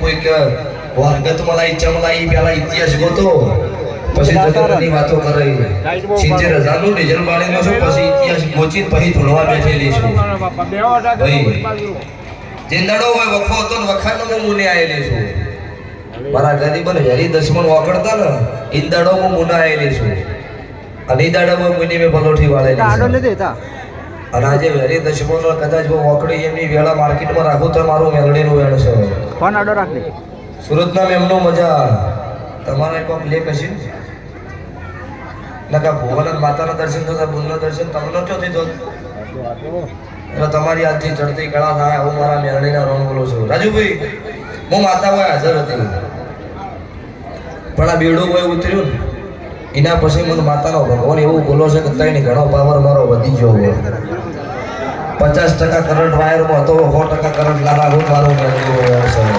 કોઈક વર્ગત મલાઈ ચમલાઈ પેલા ઇતિહાસ ગોતો. પછી જગતની વાતો કરે. સિત્તેર હજારનું રિઝલ્ટ બાળીનો છું પછી ઇતિહાસ ગોચી પછી ધૂળવા બેઠેલી છું. જીંદડો હોય વખો હતો ને મુને આવેલી છું. મારા ગરીબન વેરી દસમણ વાકડતા ને ઇન્દાડો હું મુના આવેલી છું. અને ઈંદડામાં મુની મેં ભલોઠી વાળેલી અને આજે વેરી દશમોનો કદાચ હું ઓકડી એમની વેળા માર્કેટમાં રાખું તો મારું મેલડીનું વેણ છે. ફોન ઓર્ડર રાખ? સુરતના મેમનો મજા. તમારે કોક લેખ હશે? નકા ભુવન માતાના દર્શન થતા ભૂલના દર્શન તમને ચો તો? એટલે તમારી આજથી ચડતી કળા થાય હું મારા મેરણીના રોમ બોલું છું. રાજુભાઈ હું માતા હોય હાજર હતી. પણ આ બેડું કોઈ ઉતર્યું ને? એના પછી મને માતાનો ભગવાન એવું બોલો છે કે તઈને ઘણો પાવર મારો વધી ગયો હોય પચાસ ટકા કરંટ વાયરમાં હતો, સો ટકા કરંટ લાલા હું મારું